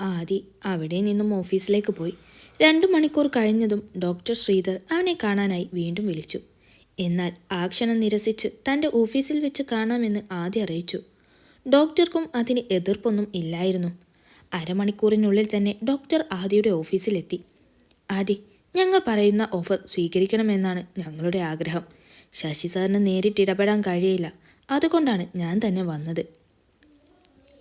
ആദി അവിടെ നിന്നും ഓഫീസിലേക്ക് പോയി. രണ്ടു മണിക്കൂർ കഴിഞ്ഞതും ഡോക്ടർ ശ്രീധർ അവനെ കാണാനായി വീണ്ടും വിളിച്ചു. എന്നാൽ ആ ക്ഷണം നിരസിച്ച് തന്റെ ഓഫീസിൽ വെച്ച് കാണാമെന്ന് ആദി അറിയിച്ചു. ഡോക്ടർക്കും അതിന് എതിർപ്പൊന്നും ഇല്ലായിരുന്നു. അരമണിക്കൂറിനുള്ളിൽ തന്നെ ഡോക്ടർ ആദിയുടെ ഓഫീസിലെത്തി. ആദി ഞങ്ങൾ പറയുന്ന ഓഫർ സ്വീകരിക്കണമെന്നാണ് ഞങ്ങളുടെ ആഗ്രഹം. ശശി സാറിന് നേരിട്ട് ഇടപെടാൻ കഴിയില്ല. അതുകൊണ്ടാണ് ഞാൻ തന്നെ വന്നത്.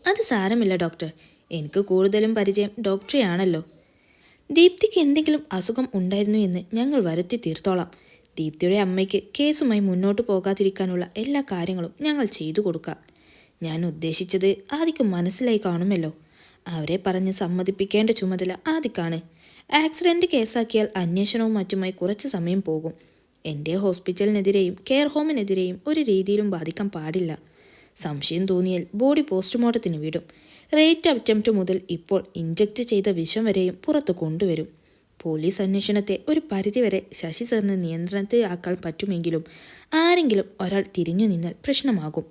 അത് സാരമില്ല ഡോക്ടർ. എനിക്ക് കൂടുതലും പരിചയം ഡോക്ടറെയാണല്ലോ. ദീപ്തിക്ക് എന്തെങ്കിലും അസുഖം ഉണ്ടായിരുന്നു എന്ന് ഞങ്ങൾ വരുത്തി തീർത്തോളാം. ദീപ്തിയുടെ അമ്മയ്ക്ക് കേസുമായി മുന്നോട്ട് പോകാതിരിക്കാനുള്ള എല്ലാ കാര്യങ്ങളും ഞങ്ങൾ ചെയ്തു കൊടുക്കാം. ഞാൻ ഉദ്ദേശിച്ചത് ആദിക്ക് മനസ്സിലായി കാണുമല്ലോ. അവരെ പറഞ്ഞ് സമ്മതിപ്പിക്കേണ്ട ചുമതല ആദിക്കാണ്. ആക്സിഡന്റ് കേസാക്കിയാൽ അന്വേഷണവും മറ്റുമായി കുറച്ച് സമയം പോകും. എന്റെ ഹോസ്പിറ്റലിനെതിരെയും കെയർ ഹോമിനെതിരെയും ഒരു രീതിയിലും ബാധിക്കാൻ പാടില്ല. സംശയം തോന്നിയാൽ ബോഡി പോസ്റ്റ്മോർട്ടത്തിന് വിടും. റേറ്റ് അറ്റംപ്റ്റ് മുതൽ ഇപ്പോൾ ഇഞ്ചക്ട് ചെയ്ത വിഷം വരെയും പുറത്തു കൊണ്ടുവരും. പോലീസ് അന്വേഷണത്തെ ഒരു പരിധിവരെ ശശി സാറിന് നിയന്ത്രണത്തിലാക്കാൻ പറ്റുമെങ്കിലും ആരെങ്കിലും ഒരാൾ തിരിഞ്ഞു നിന്നാൽ പ്രശ്നമാകും.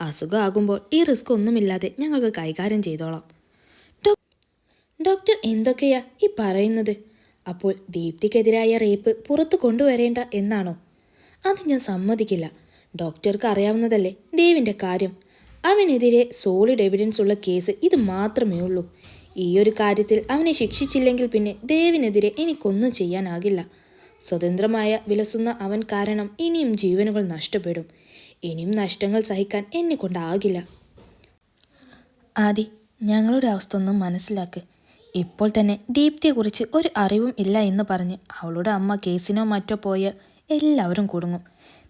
അസുഖമാകുമ്പോൾ ഈ റിസ്ക് ഒന്നുമില്ലാതെ ഞങ്ങൾക്ക് കൈകാര്യം ചെയ്തോളാം. ഡോക്ടർ എന്തൊക്കെയാ ഈ പറയുന്നത്? അപ്പോൾ ദീപ്തിക്കെതിരായ റേപ്പ് പുറത്തു കൊണ്ടുവരേണ്ട എന്നാണോ? അത് ഞാൻ സമ്മതിക്കില്ല. ഡോക്ടർക്ക് അറിയാവുന്നതല്ലേ ദേവിന്റെ കാര്യം. അവനെതിരെ സോളിഡ് എവിഡൻസ് ഉള്ള കേസ് ഇത് മാത്രമേ ഉള്ളൂ. ഈ ഒരു കാര്യത്തിൽ അവനെ ശിക്ഷിച്ചില്ലെങ്കിൽ പിന്നെ ദേവിനെതിരെ എനിക്കൊന്നും ചെയ്യാനാകില്ല. സ്വതന്ത്രമായ വിലസുന്ന അവൻ കാരണം ഇനിയും ജീവനുകൾ നഷ്ടപ്പെടും. ഇനിയും നഷ്ടങ്ങൾ സഹിക്കാൻ എന്നെ കൊണ്ടാകില്ല. ആദി ഞങ്ങളുടെ അവസ്ഥ ഒന്നും മനസ്സിലാക്ക്. ഇപ്പോൾ തന്നെ ദീപ്തിയെക്കുറിച്ച് ഒരു അറിവും ഇല്ല എന്ന് പറഞ്ഞ് അവളുടെ അമ്മ കേസിനോ മറ്റോ പോയ എല്ലാവരും കുടുങ്ങും.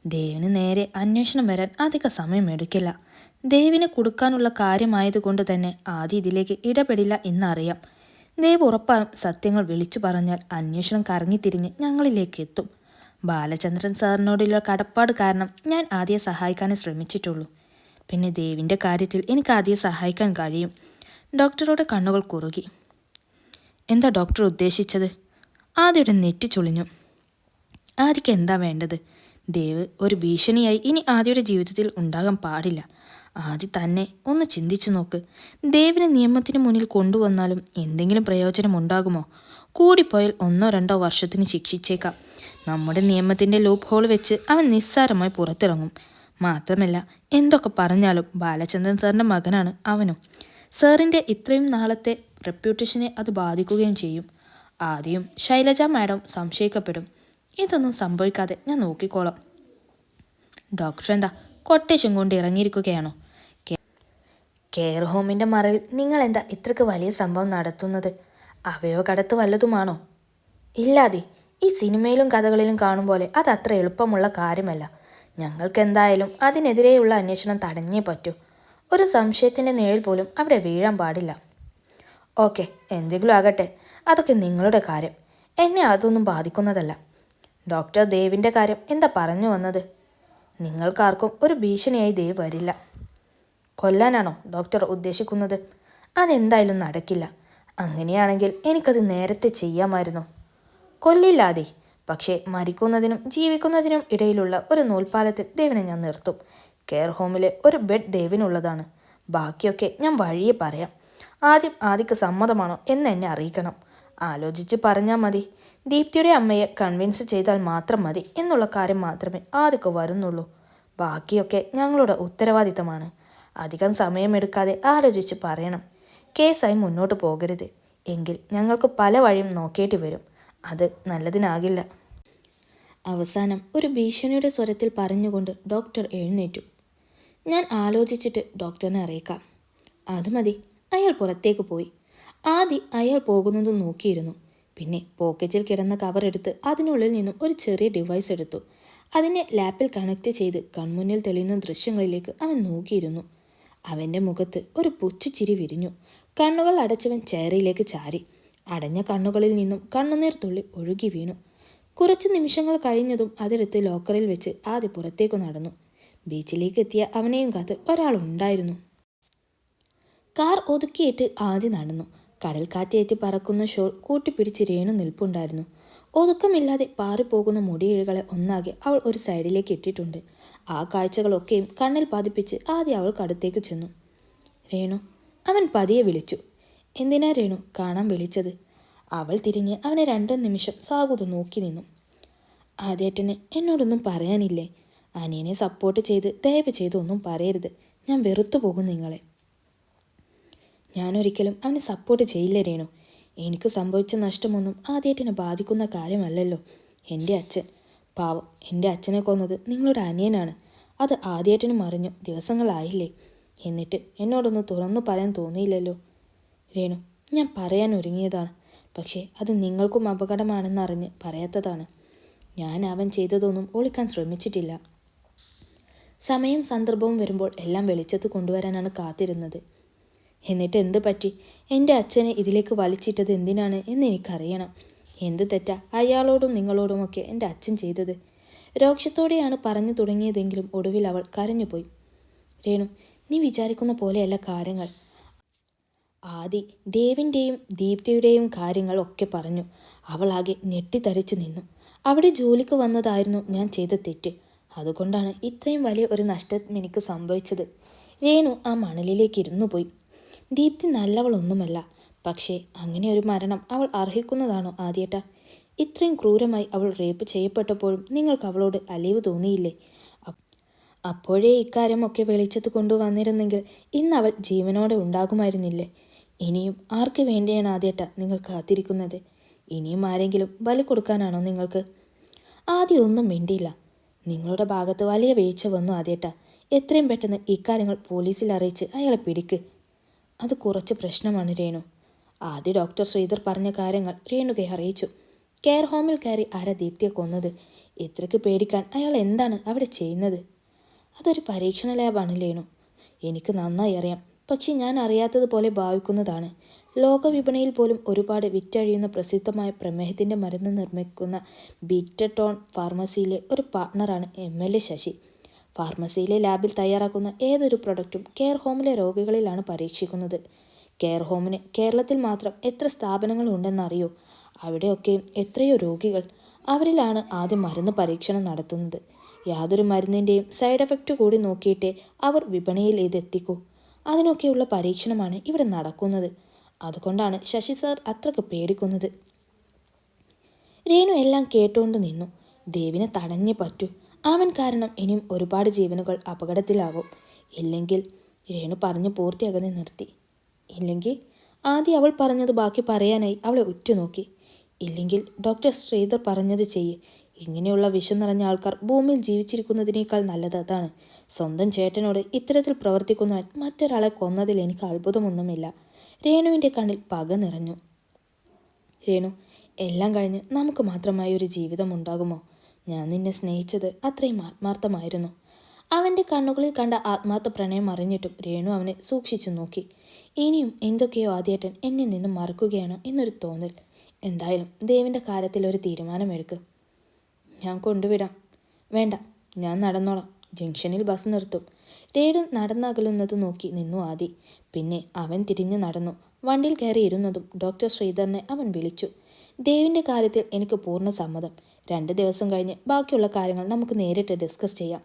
ദേവിന് നേരെ അന്വേഷണം വരാൻ അധിക സമയം എടുക്കില്ല ദേവിന് കൊടുക്കാനുള്ള കാര്യമായതുകൊണ്ട് തന്നെ ആദ്യം ഇതിലേക്ക് ഇടപെടില്ല എന്നറിയാം. ദേവ് ഉറപ്പായും സത്യങ്ങൾ വിളിച്ചു പറഞ്ഞാൽ അന്വേഷണം കറങ്ങിത്തിരിഞ്ഞ് ഞങ്ങളിലേക്ക് എത്തും. ബാലചന്ദ്രൻ സാറിനോടുള്ള കടപ്പാട് കാരണം ഞാൻ ആദ്യം സഹായിക്കാനേ ശ്രമിച്ചിട്ടുള്ളൂ. പിന്നെ ദേവിന്റെ കാര്യത്തിൽ എനിക്ക് ആദ്യം സഹായിക്കാൻ കഴിയും. ഡോക്ടറുടെ കണ്ണുകൾ കുറുകി. എന്താ ഡോക്ടർ ഉദ്ദേശിച്ചത്? ആദ്യയുടെ നെറ്റി ചൊളിഞ്ഞു. ആദ്യക്ക് എന്താ വേണ്ടത്? ദേവ് ഒരു ഭീഷണിയായി ഇനി ആദ്യയുടെ ജീവിതത്തിൽ ഉണ്ടാകാൻ പാടില്ല. ആദി തന്നെ ഒന്ന് ചിന്തിച്ചു നോക്ക്. ദേവിനെ നിയമത്തിന് മുന്നിൽ കൊണ്ടുവന്നാലും എന്തെങ്കിലും പ്രയോജനം ഉണ്ടാകുമോ കൂടിപ്പോയാൽ ഒന്നോ രണ്ടോ വർഷത്തിന് ശിക്ഷിച്ചേക്കാം. നമ്മുടെ നിയമത്തിന്റെ ലൂപ്പ് ഹോൾ വെച്ച് അവൻ നിസ്സാരമായി പുറത്തിറങ്ങും. മാത്രമല്ല എന്തൊക്കെ പറഞ്ഞാലും ബാലചന്ദ്രൻ സാറിന്റെ മകനാണ് അവനും. സാറിന്റെ ഇത്രയും നാളത്തെ റെപ്യൂട്ടേഷനെ അത് ബാധിക്കുകയും ചെയ്യും. ആദ്യം ശൈലജ മാഡം സംശയിക്കപ്പെടും. ഇതൊന്നും സംഭവിക്കാതെ ഞാൻ നോക്കിക്കോളാം. ഡോക്ടർ എന്താ കൊട്ടേഷൻ കൊണ്ട് ഇറങ്ങിയിരിക്കുകയാണോ? കെയർ ഹോമിന്റെ മറവിൽ നിങ്ങൾ എന്താ ഇത്രക്ക് വലിയ സംഭവം നടത്തുന്നത്? അവയോ കടത്ത് വല്ലതുമാണോ? ഇല്ലാതെ ഈ സിനിമയിലും കഥകളിലും കാണും പോലെ അത് അത്ര എളുപ്പമുള്ള കാര്യമല്ല. ഞങ്ങൾക്ക് എന്തായാലും അതിനെതിരെയുള്ള അന്വേഷണം തടഞ്ഞേ പറ്റൂ. ഒരു സംശയത്തിന്റെ നിഴൽ പോലും അവിടെ വീഴാൻ പാടില്ല. ഓക്കെ എന്തെങ്കിലും ആകട്ടെ. അതൊക്കെ നിങ്ങളുടെ കാര്യം. എന്നെ അതൊന്നും ബാധിക്കുന്നതല്ല. ഡോക്ടർ ദേവിന്റെ കാര്യം എന്താ പറഞ്ഞു വന്നത്? നിങ്ങൾക്കാർക്കും ഒരു ഭീഷണിയായി ദേവ് വരില്ല. കൊല്ലാനാണോ ഡോക്ടർ ഉദ്ദേശിക്കുന്നത്? അതെന്തായാലും നടക്കില്ല. അങ്ങനെയാണെങ്കിൽ എനിക്കത് നേരത്തെ ചെയ്യാമായിരുന്നു. കൊല്ലില്ലാതെ. പക്ഷേ മരിക്കുന്നതിനും ജീവിക്കുന്നതിനും ഇടയിലുള്ള ഒരു നൂൽപ്പാലത്തിൽ ദേവിനെ ഞാൻ നിർത്തും. കെയർ ഹോമിലെ ഒരു ബെഡ് ദേവിനുള്ളതാണ്. ബാക്കിയൊക്കെ ഞാൻ വഴിയെ പറയാം. ആദ്യം ആദിക്ക് സമ്മതമാണോ എന്ന് എന്നെ അറിയിക്കണം. ആലോചിച്ച് പറഞ്ഞാൽ മതി. ദീപ്തിയുടെ അമ്മയെ കൺവിൻസ് ചെയ്താൽ മാത്രം മതി എന്നുള്ള കാര്യം മാത്രമേ ആദിക്ക് വരുന്നുള്ളൂ. ബാക്കിയൊക്കെ ഞങ്ങളുടെ ഉത്തരവാദിത്തമാണ്. അധികം സമയമെടുക്കാതെ ആലോചിച്ച് പറയണം. കേസായി മുന്നോട്ട് പോകരുത്. എങ്കിൽ ഞങ്ങൾക്ക് പല വഴിയും നോക്കേണ്ടി വരും. അത് നല്ലതിനാകില്ല. അവസാനം ഒരു ഭീഷണിയുടെ സ്വരത്തിൽ പറഞ്ഞുകൊണ്ട് ഡോക്ടർ എഴുന്നേറ്റു. ഞാൻ ആലോചിച്ചിട്ട് ഡോക്ടറിനെ അറിയിക്കാം. അത് മതി. അയാൾ പുറത്തേക്ക് പോയി. ആദി അയാൾ പോകുന്നത് നോക്കിയിരുന്നു. പിന്നെ പോക്കറ്റിൽ കിടന്ന കവർ എടുത്ത് അതിനുള്ളിൽ നിന്നും ഒരു ചെറിയ ഡിവൈസ് എടുത്തു. അതിനെ ലാപ്പിൽ കണക്ട് ചെയ്ത് കൺമുന്നിൽ തെളിയുന്ന ദൃശ്യങ്ങളിലേക്ക് അവൻ നോക്കിയിരുന്നു. അവന്റെ മുഖത്ത് ഒരു പുച്ഛിച്ചിരി വിരിഞ്ഞു. കണ്ണുകൾ അടച്ചവൻ ചെയറിലേക്ക് ചാരി. അടഞ്ഞ കണ്ണുകളിൽ നിന്നും കണ്ണുനീർ തുള്ളി ഒഴുകി വീണു. കുറച്ച് നിമിഷങ്ങൾ കഴിഞ്ഞതും അതെടുത്ത് ലോക്കറിൽ വെച്ച് ആദ്യ പുറത്തേക്ക് നടന്നു. ബീച്ചിലേക്ക് എത്തിയ അവനെയും കാത്ത് ഒരാളുണ്ടായിരുന്നു കാർ ഒതുക്കിയിട്ട് ആദ്യ നടന്നു. കടൽക്കാറ്റേറ്റ് പറക്കുന്ന ഷോൾ കൂട്ടിപ്പിടിച്ച് രേണു നിൽപ്പുണ്ടായിരുന്നു. ഒതുക്കമില്ലാതെ പാറിപ്പോകുന്ന മുടിയിഴകളെ ഒന്നാകെ അവൾ ഒരു സൈഡിലേക്ക് ഇട്ടിട്ടുണ്ട്. ആ കാഴ്ചകളൊക്കെയും കണ്ണിൽ പതിപ്പിച്ച് ആദ്യം അവൾ അടുത്തേക്ക് ചെന്നു. രേണു അവൻ പതിയെ വിളിച്ചു. എന്തിനാ രേണു കാണാൻ വിളിച്ചത്? അവൾ തിരിഞ്ഞ് അവനെ രണ്ടു നിമിഷം സാകുത നോക്കി നിന്നു. ആദ്യേട്ടന് എന്നോടൊന്നും പറയാനില്ലേ? അനിയനെ സപ്പോർട്ട് ചെയ്ത് ദയവ് ചെയ്ത് ഒന്നും പറയരുത്. ഞാൻ വെറുത്തു പോകും നിങ്ങളെ. ഞാനൊരിക്കലും അവനെ സപ്പോർട്ട് ചെയ്യില്ല രേണു. എനിക്ക് സംഭവിച്ച നഷ്ടമൊന്നും ആദ്യേട്ടനെ ബാധിക്കുന്ന കാര്യമല്ലല്ലോ. എന്റെ അച്ഛൻ പാവം എന്റെ അച്ഛനെ കൊന്നത് നിങ്ങളുടെ അനിയനാണ്. അത് ആദ്യേട്ടനും അറിഞ്ഞു. ദിവസങ്ങളായില്ലേ. എന്നിട്ട് എന്നോടൊന്ന് തുറന്നു പറയാൻ തോന്നിയില്ലല്ലോ. രേണു ഞാൻ പറയാൻ ഒരുങ്ങിയതാണ്. പക്ഷേ അത് നിങ്ങൾക്കും അപകടമാണെന്നറിഞ്ഞ് പറയാത്തതാണ്. ഞാൻ അവൻ ചെയ്തതൊന്നും ഒളിക്കാൻ ശ്രമിച്ചിട്ടില്ല. സമയം സന്ദർഭവും വരുമ്പോൾ എല്ലാം വെളിച്ചത്ത് കൊണ്ടുവരാനാണ് കാത്തിരുന്നത്. എന്നിട്ട് എന്ത് പറ്റി? എന്റെ അച്ഛനെ ഇതിലേക്ക് വലിച്ചിട്ടത് എന്തിനാണ് എന്ന് എനിക്കറിയണം. എന്ത് തെറ്റാ? അയാളോടും നിങ്ങളോടുമൊക്കെ എന്റെ അച്ഛൻ ചെയ്തത്. രോക്ഷത്തോടെയാണ് പറഞ്ഞു തുടങ്ങിയതെങ്കിലും ഒടുവിൽ അവൾ കരഞ്ഞുപോയി. രേണു നീ വിചാരിക്കുന്ന പോലെയല്ല കാര്യങ്ങൾ. ആദി ദേവിന്റെയും ദീപ്തിയുടെയും കാര്യങ്ങൾ ഒക്കെ പറഞ്ഞു. അവളാകെ ഞെട്ടിത്തരിച്ചു നിന്നു. അവിടെ ജോലിക്ക് വന്നതായിരുന്നു ഞാൻ ചെയ്ത തെറ്റ്. അതുകൊണ്ടാണ് ഇത്രയും വലിയ ഒരു നഷ്ടം എനിക്ക് സംഭവിച്ചത്. രേണു ആ മണലിലേക്ക് ഇരുന്നു പോയി ദീപ്തി നല്ലവളൊന്നുമല്ല. പക്ഷേ അങ്ങനെ ഒരു മരണം അവൾ അർഹിക്കുന്നതാണോ ആദ്യേട്ട? ഇത്രയും ക്രൂരമായി അവൾ റേപ്പ് ചെയ്യപ്പെട്ടപ്പോഴും നിങ്ങൾക്ക് അവളോട് അലിവ് തോന്നിയില്ലേ? അപ്പ് അപ്പോഴേ ഇക്കാര്യമൊക്കെ വെളിച്ചത്ത് കൊണ്ടുവന്നിരുന്നെങ്കിൽ ഇന്ന് അവൾ ജീവനോടെ ഉണ്ടാകുമായിരുന്നില്ലേ? ഇനിയും ആർക്ക് വേണ്ടിയാണ് ആദ്യേട്ട നിങ്ങൾ കാത്തിരിക്കുന്നത്? ഇനിയും ആരെങ്കിലും ബലി കൊടുക്കാനാണോ നിങ്ങൾക്ക്? ആദ്യം ഒന്നും മിണ്ടിയില്ല. നിങ്ങളുടെ ഭാഗത്ത് വലിയ വീഴ്ച വന്നു ആദ്യേട്ട. എത്രയും പെട്ടെന്ന് ഇക്കാര്യങ്ങൾ പോലീസിൽ അറിയിച്ച് അയാളെ പിടിക്ക്. അത് കുറച്ച് പ്രശ്നമാണ് രേണു. ആദ്യ ഡോക്ടർ ശ്രീധർ പറഞ്ഞ കാര്യങ്ങൾ രേണുകയെ അറിയിച്ചു. കെയർ ഹോമിൽ കയറി ആര ദീപ്തിയെ കൊന്നത്. ഇത്രയ്ക്ക് പേടിക്കാൻ അയാൾ എന്താണ് അവിടെ ചെയ്യുന്നത്? അതൊരു പരീക്ഷണ ലാബാണ് ലേണു. എനിക്ക് നന്നായി അറിയാം. പക്ഷേ ഞാൻ അറിയാത്തതുപോലെ ഭാവിക്കുന്നതാണ്. ലോകവിപണിയിൽ പോലും ഒരുപാട് വിറ്റഴിയുന്ന പ്രസിദ്ധമായ പ്രമേഹത്തിന്റെ മരുന്ന് നിർമ്മിക്കുന്ന ബീറ്റടോൺ ഫാർമസിയിലെ ഒരു പാർട്ണറാണ് എം എൽ എ ശശി. ഫാർമസിയിലെ ലാബിൽ തയ്യാറാക്കുന്ന ഏതൊരു പ്രൊഡക്റ്റും കെയർ ഹോമിലെ രോഗികളിലാണ് പരീക്ഷിക്കുന്നത്. കെയർ ഹോമിന് കേരളത്തിൽ മാത്രം എത്ര സ്ഥാപനങ്ങൾ ഉണ്ടെന്നറിയോ അവിടെയൊക്കെയും എത്രയോ രോഗികൾ അവരിലാണ് ആദ്യം മരുന്ന് പരീക്ഷണം നടത്തുന്നത്. യാതൊരു മരുന്നിന്റെയും സൈഡ് എഫക്റ്റ് കൂടി നോക്കിയിട്ടേ അവർ വിപണിയിൽ ഇതെത്തിക്കൂ. അതിനൊക്കെയുള്ള പരീക്ഷണമാണ് ഇവിടെ നടക്കുന്നത്. അതുകൊണ്ടാണ് ശശി സാർ അത്രയ്ക്ക് പേടിക്കുന്നത്. രേണു എല്ലാം കേട്ടുകൊണ്ട് നിന്നു. ദേവിനെ തടഞ്ഞേ പറ്റൂ. അവൻ കാരണം ഇനിയും ഒരുപാട് ജീവനുകൾ അപകടത്തിലാകും ഇല്ലെങ്കിൽ രേണു പറഞ്ഞു പൂർത്തിയാകുന്ന നിർത്തി. ഇല്ലെങ്കിൽ ആദ്യം അവൾ പറഞ്ഞത് ബാക്കി പറയാനായി അവളെ ഉറ്റുനോക്കി. ഇല്ലെങ്കിൽ ഡോക്ടർ ശ്രീധർ പറഞ്ഞത് ചെയ്യേ. ഇങ്ങനെയുള്ള വിഷം നിറഞ്ഞ ആൾക്കാർ ഭൂമിയിൽ ജീവിച്ചിരിക്കുന്നതിനേക്കാൾ നല്ലത് അതാണ്. സ്വന്തം ചേട്ടനോട് ഇത്തരത്തിൽ പ്രവർത്തിക്കുന്നവൻ മറ്റൊരാളെ കൊന്നതിൽ എനിക്ക് അത്ഭുതമൊന്നുമില്ല. രേണുവിന്റെ കണ്ണിൽ പക നിറഞ്ഞു. രേണു എല്ലാം കഴിഞ്ഞ് നമുക്ക് മാത്രമായി ഒരു ജീവിതം ഉണ്ടാകുമോ? ഞാൻ നിന്നെ സ്നേഹിച്ചത് അത്രയും ആത്മാർത്ഥമായിരുന്നു. അവന്റെ കണ്ണുകളിൽ കണ്ട ആത്മാർത്ഥ പ്രണയം അറിഞ്ഞിട്ടും രേണു അവനെ സൂക്ഷിച്ചു നോക്കി. ഇനിയും എന്തൊക്കെയോ ആദ്യേട്ടൻ എന്നിൽ നിന്നും മറക്കുകയാണോ എന്നൊരു തോന്നൽ. എന്തായാലും ദേവിന്റെ കാര്യത്തിൽ ഒരു തീരുമാനമെടുക്ക്. ഞാൻ കൊണ്ടുവിടാം. വേണ്ട ഞാൻ നടന്നോളാം. ജംഗ്ഷനിൽ ബസ് നിർത്തും. രേഡ് നടന്നകലുന്നത് നോക്കി നിന്നു ആദി. പിന്നെ അവൻ തിരിഞ്ഞു നടന്നു. വണ്ടിയിൽ കയറി ഇരുന്നതും ഡോക്ടർ ശ്രീധറിനെ അവൻ വിളിച്ചു. ദേവിന്റെ കാര്യത്തിൽ എനിക്ക് പൂർണ സമ്മതം. രണ്ട് ദിവസം കഴിഞ്ഞ് ബാക്കിയുള്ള കാര്യങ്ങൾ നമുക്ക് നേരിട്ട് ഡിസ്കസ് ചെയ്യാം.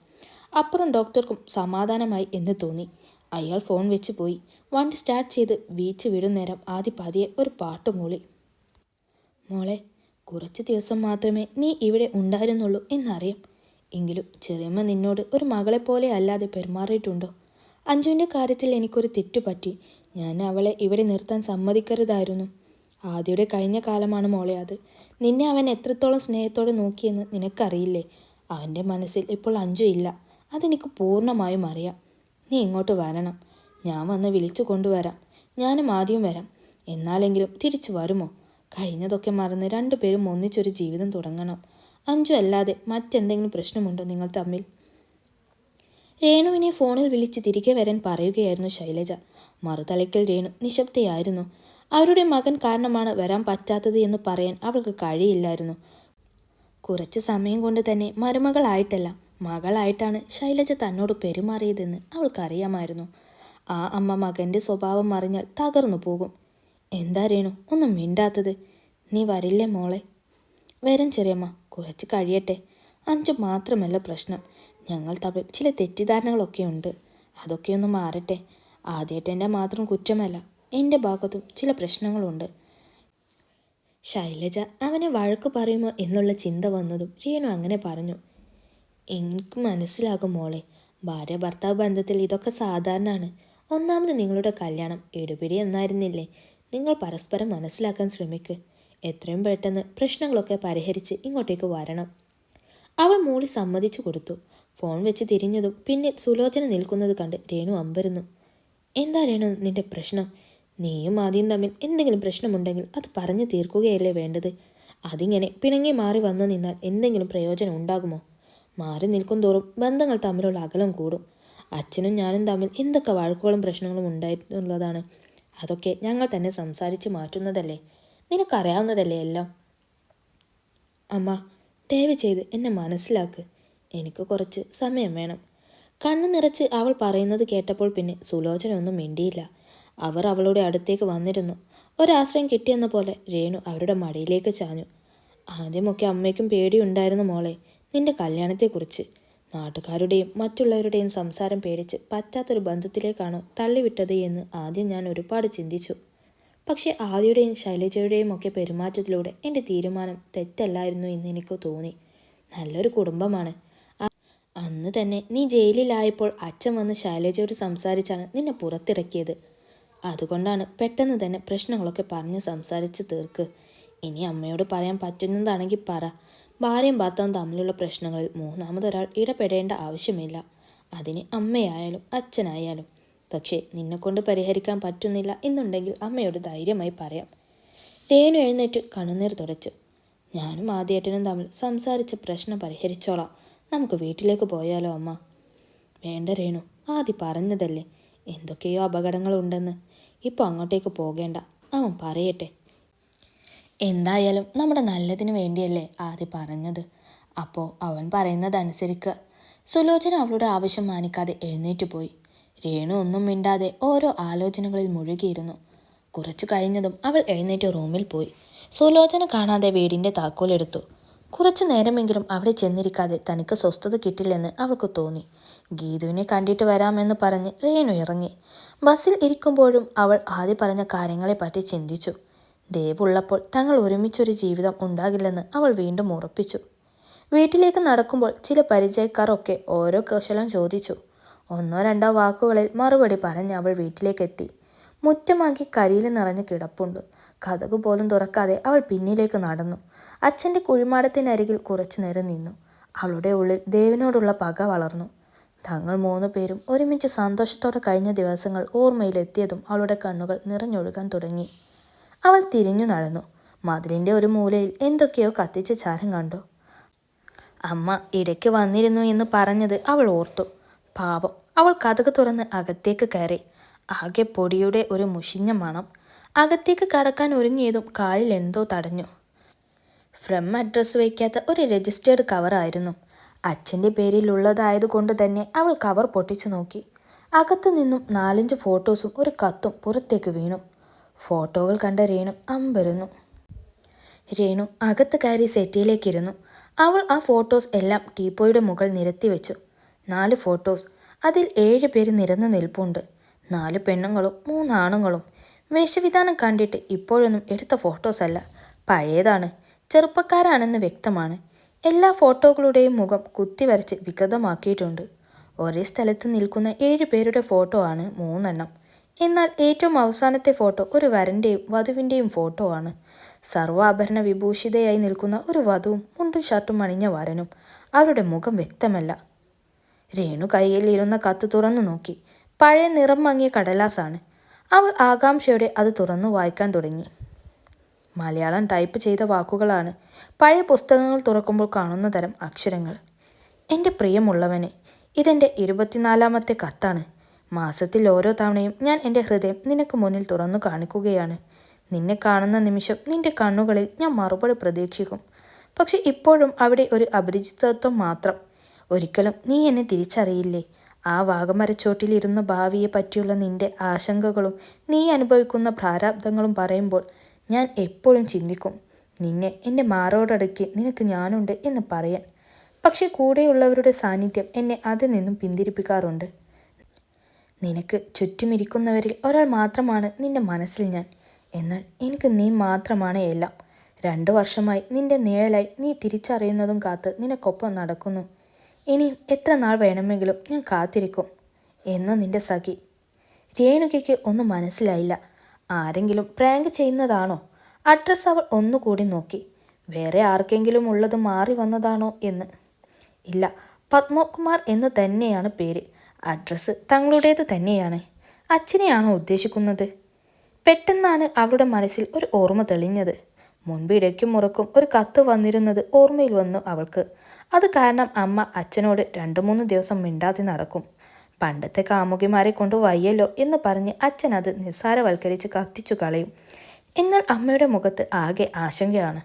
അപ്പുറം ഡോക്ടർക്കും സമാധാനമായി എന്ന് തോന്നി. അയാൾ ഫോൺ വെച്ച് പോയി. വണ്ടി സ്റ്റാർട്ട് ചെയ്ത് ബീച്ച് വിടും നേരം ആദ്യ പതിയെ ഒരു പാട്ട് മൂളി. മോളെ കുറച്ച് ദിവസം മാത്രമേ നീ ഇവിടെ ഉണ്ടായിരുന്നുള്ളൂ എന്നറിയാം. എങ്കിലും ചെറിയമ്മ നിന്നോട് ഒരു മകളെ പോലെ അല്ലാതെ പെരുമാറിയിട്ടുണ്ടോ? അഞ്ജുവിന്റെ കാര്യത്തിൽ എനിക്കൊരു തെറ്റു പറ്റി. ഞാൻ അവളെ ഇവിടെ നിർത്താൻ സമ്മതിക്കരുതായിരുന്നു. ആദ്യയുടെ കഴിഞ്ഞ കാലമാണ് മോളെ അത്. നിന്നെ അവൻ എത്രത്തോളം സ്നേഹത്തോടെ നോക്കിയെന്ന് നിനക്കറിയില്ലേ? അവന്റെ മനസ്സിൽ ഇപ്പോൾ അഞ്ചു ഇല്ല. അതെനിക്ക് പൂർണമായും അറിയാം. നീ ഇങ്ങോട്ട് വരണം. ഞാൻ വന്ന് വിളിച്ചു കൊണ്ടുവരാം. ഞാനും ആദ്യം വരാം. എന്നാലെങ്കിലും തിരിച്ചു വരുമോ? കഴിഞ്ഞതൊക്കെ മറന്ന് രണ്ടുപേരും ഒന്നിച്ചൊരു ജീവിതം തുടങ്ങണം. അഞ്ചു അല്ലാതെ മറ്റെന്തെങ്കിലും പ്രശ്നമുണ്ടോ നിങ്ങൾ തമ്മിൽ? രേണുവിനെ ഫോണിൽ വിളിച്ച് തിരികെ വരാൻ പറയുകയായിരുന്നു ശൈലജ. മറുതലയ്ക്കൽ രേണു നിശബ്ദയായിരുന്നു. അവരുടെ മകൻ കാരണമാണ് വരാൻ പറ്റാത്തത് എന്ന് പറയാൻ അവൾക്ക് കഴിയില്ലായിരുന്നു. കുറച്ച് സമയം കൊണ്ട് തന്നെ മരുമകളായിട്ടല്ല മകളായിട്ടാണ് ശൈലജ തന്നോട് പെരുമാറിയതെന്ന് അവൾക്കറിയാമായിരുന്നു. ആ അമ്മ മകന്റെ സ്വഭാവം അറിഞ്ഞാൽ തകർന്നു പോകും. എന്താ രേണു ഒന്നും മിണ്ടാത്തത്. നീ വരില്ലേ മോളെ? വരും ചെറിയമ്മ കുറച്ച് കഴിയട്ടെ. അഞ്ചു മാത്രമല്ല പ്രശ്നം. ഞങ്ങൾ തമ്മിൽ ചില തെറ്റിദ്ധാരണകളൊക്കെ ഉണ്ട്. അതൊക്കെ ഒന്ന് മാറട്ടെ. ആദ്യമായിട്ട് എന്റെ മാത്രം കുറ്റമല്ല എന്റെ ഭാഗത്തും ചില പ്രശ്നങ്ങളുണ്ട്. ശൈലജ അവനെ വഴക്ക് പറയുമോ എന്നുള്ള ചിന്ത വന്നതും രേണു അങ്ങനെ പറഞ്ഞു. എനിക്ക് മനസ്സിലാകും മോളെ ഭാര്യ ഭർത്താവ് ബന്ധത്തിൽ ഇതൊക്കെ സാധാരണമാണ് ഒന്നാമത് നിങ്ങളുടെ കല്യാണം എടുപിടി എന്നായിരുന്നില്ലേ? നിങ്ങൾ പരസ്പരം മനസ്സിലാക്കാൻ ശ്രമിക്ക്. എത്രയും പെട്ടെന്ന് പ്രശ്നങ്ങളൊക്കെ പരിഹരിച്ച് ഇങ്ങോട്ടേക്ക് വരണം. അവൾ മൂളി സമ്മതിച്ചു കൊടുത്തു. ഫോൺ വെച്ച് തിരിഞ്ഞതും പിന്നിൽ സുലോചന നിൽക്കുന്നത് കണ്ട് രേണു അമ്പരുന്നു. എന്താ രേണു നിന്റെ പ്രശ്നം? നീയും ആദ്യം തമ്മിൽ എന്തെങ്കിലും പ്രശ്നമുണ്ടെങ്കിൽ അത് പറഞ്ഞു തീർക്കുകയല്ലേ വേണ്ടത്? അതിങ്ങനെ പിണങ്ങി മാറി വന്നു നിന്നാൽ എന്തെങ്കിലും പ്രയോജനം ഉണ്ടാകുമോ? മാറി നിൽക്കും തോറും ബന്ധങ്ങൾ തമ്മിലുള്ള അകലം കൂടും. അച്ഛനും ഞാനും തമ്മിൽ എന്തൊക്കെ വഴക്കുകളും പ്രശ്നങ്ങളും ഉണ്ടായിട്ടുള്ളതാണ്. അതൊക്കെ ഞങ്ങൾ തന്നെ സംസാരിച്ച് മാറ്റുന്നതല്ലേ? നിനക്കറിയാവുന്നതല്ലേ എല്ലാം? അമ്മ ദയവ് ചെയ്ത് എന്നെ മനസ്സിലാക്ക്. എനിക്ക് കുറച്ച് സമയം വേണം. കണ്ണു നിറച്ച് അവൾ പറയുന്നത് കേട്ടപ്പോൾ പിന്നെ സുലോചന ഒന്നും മിണ്ടിയില്ല. അവർ അവളുടെ അടുത്തേക്ക് വന്നിരുന്നു. ഒരാശ്രയം കിട്ടിയെന്ന പോലെ രേണു അവരുടെ മടിയിലേക്ക് ചാഞ്ഞു. ആദ്യമൊക്കെ അമ്മയ്ക്കും പേടിയുണ്ടായിരുന്നു മോളെ നിന്റെ കല്യാണത്തെക്കുറിച്ച്. നാട്ടുകാരുടെയും മറ്റുള്ളവരുടെയും സംസാരം പേടിച്ച് പറ്റാത്തൊരു ബന്ധത്തിലേക്കാണോ തള്ളിവിട്ടത് എന്ന് ആദ്യം ഞാൻ ഒരുപാട് ചിന്തിച്ചു. പക്ഷേ ആദ്യയുടെയും ശൈലജയുടെയും ഒക്കെ പെരുമാറ്റത്തിലൂടെ എന്റെ തീരുമാനം തെറ്റല്ലായിരുന്നു എന്ന് എനിക്ക് തോന്നി. നല്ലൊരു കുടുംബമാണ്. അന്ന് തന്നെ നീ ജയിലിലായപ്പോൾ അച്ഛൻ വന്ന് ശൈലജയോട് സംസാരിച്ചാണ് നിന്നെ പുറത്തിറക്കിയത്. അതുകൊണ്ടാണ് പെട്ടെന്ന് തന്നെ പ്രശ്നങ്ങളൊക്കെ പറഞ്ഞ് സംസാരിച്ച് തീർക്ക്. ഇനി അമ്മയോട് പറയാൻ പറ്റുന്നതാണെങ്കിൽ പറ. ഭാര്യയും ഭർത്താവും തമ്മിലുള്ള പ്രശ്നങ്ങളിൽ മൂന്നാമതൊരാൾ ഇടപെടേണ്ട ആവശ്യമില്ല. അതിന് അമ്മയായാലും അച്ഛനായാലും. പക്ഷേ നിന്നെക്കൊണ്ട് പരിഹരിക്കാൻ പറ്റുന്നില്ല എന്നുണ്ടെങ്കിൽ അമ്മയോട് ധൈര്യമായി പറയാം. രേണു എഴുന്നേറ്റ് കണ്ണുനീർ തുടച്ചു. ഞാനും ആദ്യേട്ടനും തമ്മിൽ സംസാരിച്ച് പ്രശ്നം പരിഹരിച്ചോളാം. നമുക്ക് വീട്ടിലേക്ക് പോയാലോ അമ്മ? വേണ്ട രേണു ആദ്യ പറഞ്ഞതല്ലേ. എന്തൊക്കെയോ അപകടങ്ങളുണ്ടെന്ന്. ഇപ്പോൾ അങ്ങോട്ടേക്ക് പോകേണ്ട. അവൻ പറയട്ടെ. എന്തായാലും നമ്മുടെ നല്ലതിന് വേണ്ടിയല്ലേ ആദി പറഞ്ഞത്. അപ്പോൾ അവൻ പറയുന്നതനുസരിക്കുക സുലോചന അവളുടെ ആവശ്യം മാനിക്കാതെ എഴുന്നേറ്റ് പോയി. രേണു ഒന്നും മിണ്ടാതെ ഓരോ ആലോചനകളിൽ മുഴുകിയിരുന്നു. കുറച്ചു കഴിഞ്ഞതും അവൾ എഴുന്നേറ്റ് റൂമിൽ പോയി. സുലോചന കാണാതെ വീടിന്റെ താക്കോലെടുത്തു കുറച്ചു നേരമെങ്കിലും അവിടെ ചെന്നിരിക്കാതെ തനിക്ക് സ്വസ്ഥത കിട്ടില്ലെന്ന് അവൾക്ക് തോന്നി. ഗീതുവിനെ കണ്ടിട്ട് വരാമെന്ന് പറഞ്ഞ് റേണു ഇറങ്ങി. ബസ്സിൽ ഇരിക്കുമ്പോഴും അവൾ ആദ്യം പറഞ്ഞ കാര്യങ്ങളെപ്പറ്റി ചിന്തിച്ചു. ദേവുള്ളപ്പോൾ തങ്ങൾ ഒരുമിച്ചൊരു ജീവിതം ഉണ്ടാകില്ലെന്ന് അവൾ വീണ്ടും ഉറപ്പിച്ചു. വീട്ടിലേക്ക് നടക്കുമ്പോൾ ചില പരിചയക്കാരൊക്കെ ഓരോ കൗശലം ചോദിച്ചു. ഒന്നോ രണ്ടോ വാക്കുകളിൽ മറുപടി പറഞ്ഞ് അവൾ വീട്ടിലേക്കെത്തി. മുറ്റമാക്കി കരിയിൽ നിറഞ്ഞ് കിടപ്പുണ്ട്. കഥക് പോലും തുറക്കാതെ അവൾ പിന്നിലേക്ക് നടന്നു. അച്ഛന്റെ കുഴിമാടത്തിനരികിൽ കുറച്ചു നേരം നിന്നു. അവളുടെ ഉള്ളിൽ ദേവിനോടുള്ള പക വളർന്നു. തങ്ങൾ മൂന്നു പേരും ഒരുമിച്ച് സന്തോഷത്തോടെ കഴിഞ്ഞ ദിവസങ്ങൾ ഓർമ്മയിലെത്തിയതും അവളുടെ കണ്ണുകൾ നിറഞ്ഞൊഴുകാൻ തുടങ്ങി. അവൾ തിരിഞ്ഞു നടന്നു. മതിലിന്റെ ഒരു മൂലയിൽ എന്തൊക്കെയോ കത്തിച്ച ചാരം കണ്ടു. അമ്മ ഇടയ്ക്ക് വന്നിരുന്നു എന്ന് പറഞ്ഞത് അവൾ ഓർത്തു. പാപം അവൾ കഥക് തുറന്ന് അകത്തേക്ക് കയറി. ആകെ പൊടിയുടെ ഒരു മുഷിഞ്ഞ മണം. അകത്തേക്ക് കടക്കാൻ ഒരുങ്ങിയതും കാലിൽ എന്തോ തടഞ്ഞു. ഫ്രം അഡ്രസ് വയ്ക്കാത്ത ഒരു രജിസ്റ്റേർഡ് കവറായിരുന്നു അച്ഛന്റെ പേരിലുള്ളതായതുകൊണ്ട് തന്നെ അവൾ കവർ പൊട്ടിച്ചു നോക്കി. അകത്തു നിന്നും നാലഞ്ച് ഫോട്ടോസും ഒരു കത്തും പുറത്തേക്ക് വീണു. ഫോട്ടോകൾ കണ്ട രേണു അമ്പരുന്നു. രേണു അകത്ത് കയറി സെറ്റിയിലേക്കിരുന്നു. അവൾ ആ ഫോട്ടോസ് എല്ലാം ടീപ്പോയുടെ മുകൾ നിരത്തി വെച്ചു. നാല് ഫോട്ടോസ്. അതിൽ ഏഴ് പേര് നിരന്ന് നിൽപ്പുണ്ട്. നാല് പെണ്ണുങ്ങളും മൂന്നാണുങ്ങളും വേഷവിധാനം കണ്ടിട്ട് ഇപ്പോഴൊന്നും എടുത്ത ഫോട്ടോസ് അല്ല. പഴയതാണ്. ചെറുപ്പക്കാരാണെന്ന് വ്യക്തമാണ്. എല്ലാ ഫോട്ടോകളുടെയും മുഖം കുത്തിവരച്ച് വികൃതമാക്കിയിട്ടുണ്ട്. ഒരേ സ്ഥലത്ത് നിൽക്കുന്ന ഏഴ് പേരുടെ ഫോട്ടോ ആണ് മൂന്നെണ്ണം. എന്നാൽ ഏറ്റവും അവസാനത്തെ ഫോട്ടോ ഒരു വരന്റെയും വധുവിന്റെയും ഫോട്ടോ ആണ്. സർവാഭരണ വിഭൂഷിതയായി നിൽക്കുന്ന ഒരു വധുവും മുണ്ടും ഷർട്ടും അണിഞ്ഞ വരനും അവരുടെ മുഖം വ്യക്തമല്ല. രേണു കയ്യിലിരുന്ന കത്ത് തുറന്നു നോക്കി. പഴയ നിറം മങ്ങിയ കടലാസാണ്. അവൾ ആകാംക്ഷയോടെ അത് തുറന്നു വായിക്കാൻ തുടങ്ങി. മലയാളം ടൈപ്പ് ചെയ്ത വാക്കുകളാണ്. പഴയ പുസ്തകങ്ങൾ തുറക്കുമ്പോൾ കാണുന്ന തരം അക്ഷരങ്ങൾ. എന്റെ പ്രിയമുള്ളവനെ ഇതെന്റെ ഇരുപത്തിനാലാമത്തെ കത്താണ്. മാസത്തിൽ ഓരോ തവണയും ഞാൻ എന്റെ ഹൃദയം നിനക്ക് മുന്നിൽ തുറന്നു കാണിക്കുകയാണ്. നിന്നെ കാണുന്ന നിമിഷം നിന്റെ കണ്ണുകളിൽ ഞാൻ മറുപടി പ്രതീക്ഷിക്കും. പക്ഷെ ഇപ്പോഴും അവിടെ ഒരു അപരിചിതത്വം മാത്രം. ഒരിക്കലും നീ എന്നെ തിരിച്ചറിയില്ലേ? ആ വാഗമരച്ചോട്ടിലിരുന്ന ഭാവിയെ പറ്റിയുള്ള നിന്റെ ആശങ്കകളും നീ അനുഭവിക്കുന്ന പ്രാരാബ്ദങ്ങളും പറയുമ്പോൾ ഞാൻ എപ്പോഴും ചിന്തിക്കും നിന്നെ എന്റെ മാറോടടുക്കി നിനക്ക് ഞാനുണ്ട് എന്ന് പറയാൻ. പക്ഷെ കൂടെയുള്ളവരുടെ സാന്നിധ്യം എന്നെ അതിൽ നിന്നും പിന്തിരിപ്പിക്കാറുണ്ട്. നിനക്ക് ചുറ്റുമിരിക്കുന്നവരിൽ ഒരാൾ മാത്രമാണ് നിന്റെ മനസ്സിൽ ഞാൻ. എന്നാൽ എനിക്ക് നീ മാത്രമാണ് എല്ലാം. രണ്ടു വർഷമായി നിന്റെ നിഴലായി നീ തിരിച്ചറിയുന്നതും കാത്ത് നിനക്കൊപ്പം നടക്കുന്നു. ഇനിയും എത്ര നാൾ വേണമെങ്കിലും ഞാൻ കാത്തിരിക്കും. എന്ന് നിന്റെ സഖി. രേണുകയ്ക്ക് ഒന്നും മനസ്സിലായില്ല. ആരെങ്കിലും പ്രാങ്ക് ചെയ്യുന്നതാണോ? അഡ്രസ്സ് അവൾ ഒന്നുകൂടി നോക്കി. വേറെ ആർക്കെങ്കിലും ഉള്ളത് മാറി വന്നതാണോ എന്ന്. ഇല്ല പത്മകുമാർ എന്ന് തന്നെയാണ് പേര്. അഡ്രസ്സ് തങ്ങളുടേത് തന്നെയാണ്. അച്ഛനെയാണോ ഉദ്ദേശിക്കുന്നത്? പെട്ടെന്നാണ് അവളുടെ മനസ്സിൽ ഒരു ഓർമ്മ തെളിഞ്ഞത്. മുൻപ് ഇടയ്ക്കും മുറക്കും ഒരു കത്ത് വന്നിരുന്നത് ഓർമ്മയിൽ വന്നു അവൾക്ക്. അത് കാരണം അമ്മ അച്ഛനോട് രണ്ടു മൂന്ന് ദിവസം മിണ്ടാതെ നടക്കും. പണ്ടത്തെ കാമുകിമാരെ കൊണ്ട് വയ്യല്ലോ എന്ന് പറഞ്ഞ് അച്ഛൻ അത് നിസ്സാരവൽക്കരിച്ച് കത്തിച്ചു കളയും. എന്നാൽ അമ്മയുടെ മുഖത്ത് ആകെ ആശങ്കയാണ്.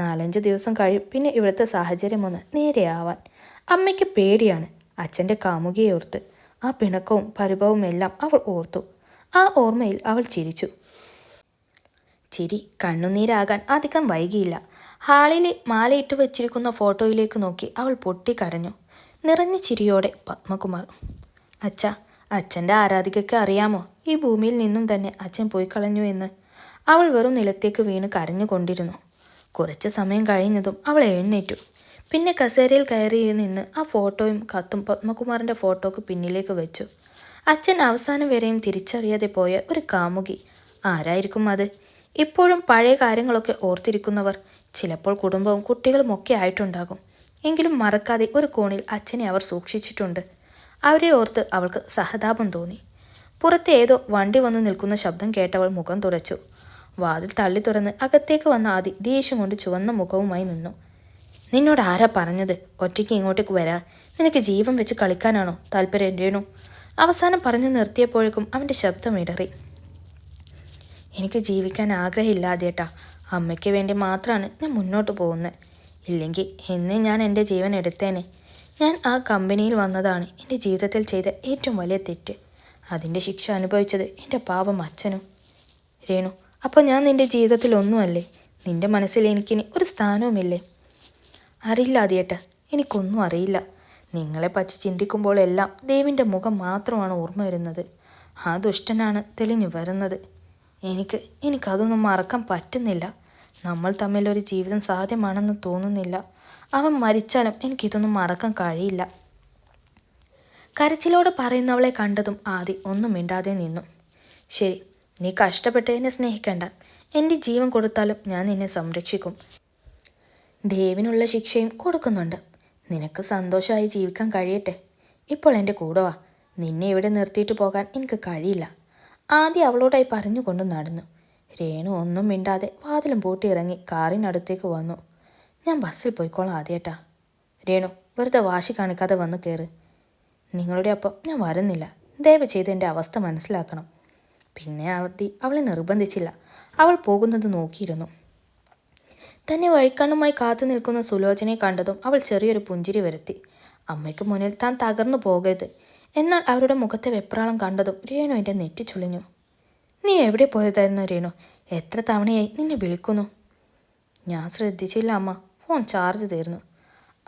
നാലഞ്ച് ദിവസം കഴിയും പിന്നെ ഇവിടുത്തെ സാഹചര്യമൊന്ന് നേരെയാവാൻ. അമ്മയ്ക്ക് പേടിയാണ്. അച്ഛന്റെ കാമുകിയെ ഓർത്ത് ആ പിണക്കവും പരിഭവവും എല്ലാം അവൾ ഓർത്തു. ആ ഓർമ്മയിൽ അവൾ ചിരിച്ചു. ചിരി കണ്ണുനീരാകാൻ അധികം വൈകിയില്ല. ഹാളിലെ മാലയിട്ട് വെച്ചിരിക്കുന്ന ഫോട്ടോയിലേക്ക് നോക്കി അവൾ പൊട്ടിക്കരഞ്ഞു നിറഞ്ഞ ചിരിയോടെ പത്മകുമാർ അച്ഛ അച്ഛന്റെ ആരാധികയ്ക്ക് അറിയാമോ? ഈ ഭൂമിയിൽ നിന്നും തന്നെ അച്ഛൻ പോയി കളഞ്ഞു എന്ന്. അവൾ വെറും നിലത്തേക്ക് വീണ് കരഞ്ഞുകൊണ്ടിരുന്നു. കുറച്ച് സമയം കഴിഞ്ഞതും അവൾ എഴുന്നേറ്റു. പിന്നെ കസേരയിൽ കയറി നിന്ന് ആ ഫോട്ടോയും കത്തും പത്മകുമാറിന്റെ ഫോട്ടോക്ക് പിന്നിലേക്ക് വെച്ചു. അച്ഛൻ അവസാനം വരെയും തിരിച്ചറിയാതെ പോയ ഒരു കാമുകി. ആരായിരിക്കും അത്? ഇപ്പോഴും പഴയ കാര്യങ്ങളൊക്കെ ഓർത്തിരിക്കുന്നവർ. ചിലപ്പോൾ കുടുംബവും കുട്ടികളും ഒക്കെ ആയിട്ടുണ്ടാകും. എങ്കിലും മറക്കാതെ ഒരു കോണിൽ അച്ഛനെ അവർ സൂക്ഷിച്ചിട്ടുണ്ട്. അവരെ ഓർത്ത് അവൾക്ക് സഹതാപം തോന്നി. പുറത്ത് ഏതോ വണ്ടി വന്നു നിൽക്കുന്ന ശബ്ദം കേട്ടവൾ മുഖം തുടച്ചു. വാതിൽ തള്ളി തുറന്ന് അകത്തേക്ക് വന്ന ആദി ദേഷ്യം കൊണ്ട് ചുവന്ന മുഖവുമായി നിന്നു. നിന്നോട് ആരാ പറഞ്ഞത്? ഒറ്റയ്ക്ക് ഇങ്ങോട്ടേക്ക് വരാ. നിനക്ക് ജീവൻ വെച്ച് കളിക്കാനാണോ താല്പര്യം രേണു? അവസാനം പറഞ്ഞു നിർത്തിയപ്പോഴേക്കും അവന്റെ ശബ്ദം ഇടറി. എനിക്ക് ജീവിക്കാൻ ആഗ്രഹമില്ലാതേട്ടാ അമ്മയ്ക്ക് വേണ്ടി മാത്രമാണ് ഞാൻ മുന്നോട്ട് പോകുന്നത് ഇല്ലെങ്കിൽ എന്നേ ഞാൻ എന്റെ ജീവൻ എടുത്തേനെ. ഞാൻ ആ കമ്പനിയിൽ വന്നതാണ് എന്റെ ജീവിതത്തിൽ ചെയ്ത ഏറ്റവും വലിയ തെറ്റ്. അതിന്റെ ശിക്ഷ അനുഭവിച്ചത് എന്റെ പാപം അച്ഛനും. രേണു അപ്പോൾ ഞാൻ നിന്റെ ജീവിതത്തിൽ ഒന്നുമല്ലേ നിന്റെ മനസ്സിൽ എനിക്കിനി ഒരു സ്ഥാനവുമില്ലേ? അറിയില്ല ആദ്യേട്ട എനിക്കൊന്നും അറിയില്ല. പറ്റി ചിന്തിക്കുമ്പോഴെല്ലാം ദേവിന്റെ മുഖം മാത്രമാണ് ഓർമ്മ വരുന്നത്. ആ ദുഷ്ടനാണ് തെളിഞ്ഞു വരുന്നത്. എനിക്ക് എനിക്കതൊന്നും മറക്കാൻ പറ്റുന്നില്ല. നമ്മൾ തമ്മിലൊരു ജീവിതം സാധ്യമാണെന്ന് തോന്നുന്നില്ല. അവൻ മരിച്ചാലും എനിക്കിതൊന്നും മറക്കാൻ കഴിയില്ല. കരച്ചിലോട് പറയുന്നവളെ കണ്ടതും ആദി ഒന്നും മിണ്ടാതെ നിന്നു. ശരി നീ കഷ്ടപ്പെട്ട് എന്നെ സ്നേഹിക്കണ്ട. എന്റെ ജീവൻ കൊടുത്താലും ഞാൻ നിന്നെ സംരക്ഷിക്കും. ദേവിനുള്ള ശിക്ഷയും കൊടുക്കുന്നുണ്ട്. നിനക്ക് സന്തോഷമായി ജീവിക്കാൻ കഴിയട്ടെ. ഇപ്പോൾ എന്റെ കൂടെ വാ. നിന്നെ ഇവിടെ നിർത്തിയിട്ട് പോകാൻ എനിക്ക് കഴിയില്ല. ആദ്യം അവളോടായി പറഞ്ഞുകൊണ്ട് നടന്നു. രേണു ഒന്നും മിണ്ടാതെ വാതിലും പൂട്ടിയിറങ്ങി കാറിനടുത്തേക്ക് വന്നു. ഞാൻ ബസ്സിൽ പോയിക്കോളാം ആദ്യേട്ടാ. രേണു വെറുതെ വാശി കാണിക്കാതെ വന്ന് കയറ്. നിങ്ങളുടെ ഒപ്പം ഞാൻ വരുന്നില്ല. ദയവ് ചെയ്ത് എന്റെ അവസ്ഥ മനസ്സിലാക്കണം. പിന്നെ അവധി അവളെ നിർബന്ധിച്ചില്ല. അവൾ പോകുന്നത് നോക്കിയിരുന്നു. തന്നെ വഴിക്കണ്ണുമായി കാത്തു നിൽക്കുന്ന സുലോചനയെ കണ്ടതും അവൾ ചെറിയൊരു പുഞ്ചിരി വരുത്തി. അമ്മയ്ക്ക് മുന്നിൽ താൻ തകർന്നു പോകരുത്. എന്നാൽ അവരുടെ മുഖത്തെ വെപ്രാളം കണ്ടതും രേണുവിന്റെ നെറ്റി ചുളിഞ്ഞു. നീ എവിടെ പോയതായിരുന്നു രേണു? എത്ര തവണയായി നിന്നെ വിളിക്കുന്നു? ഞാൻ ശ്രദ്ധിച്ചില്ല അമ്മ. ഫോൺ ചാർജ് തീർന്നു.